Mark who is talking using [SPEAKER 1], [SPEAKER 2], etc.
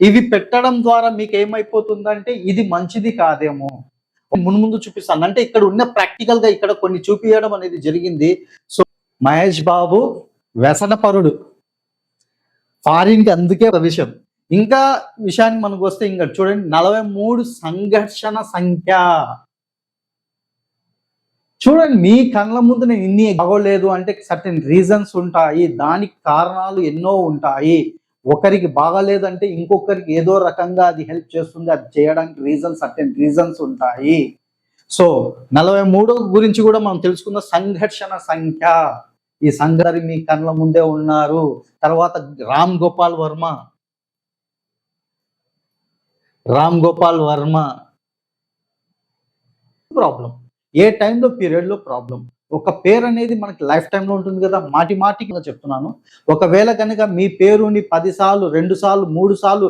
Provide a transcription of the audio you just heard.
[SPEAKER 1] ఇవి పెట్టడం ద్వారా మీకు ఏమైపోతుందంటే ఇది మంచిది కాదేమో. మున్ముందు చూపిస్తాను. అంటే ఇక్కడ ఉన్న ప్రాక్టికల్గా ఇక్కడ కొన్ని చూపించడం అనేది జరిగింది. సో మహేష్ బాబు వ్యసనపరుడు ఫారిన్కి అందుకే విషయం. ఇంకా విషయానికి మనకు వస్తే ఇంకా చూడండి నలభై మూడు సంఘర్షణ సంఖ్య. చూడండి మీ కళ్ళ ముందు నేను ఇన్ని బాగోలేదు అంటే సర్టెన్ రీజన్స్ ఉంటాయి దానికి కారణాలు ఎన్నో ఉంటాయి. ఒకరికి బాగాలేదంటే ఇంకొకరికి ఏదో రకంగా అది హెల్ప్ చేస్తుంది అది చేయడానికి రీజన్స్ సర్టెన్ రీజన్స్ ఉంటాయి. సో నలభై మూడో గురించి కూడా మనం తెలుసుకున్న సంఘర్షణ సంఖ్య. ఈ సంఘరి మీ కళ్ళ ముందే ఉన్నారు. తర్వాత రామ్ గోపాల్ వర్మ. రామ్ గోపాల్ వర్మ. ప్రాబ్లం ఏ టైంలో పీరియడ్లో ప్రాబ్లం ఒక పేరు అనేది మనకి లైఫ్ టైంలో ఉంటుంది కదా. మాటి మాటికి చెప్తున్నాను. ఒకవేళ కనుక మీ పేరుని పది సార్లు రెండు సార్లు మూడు సార్లు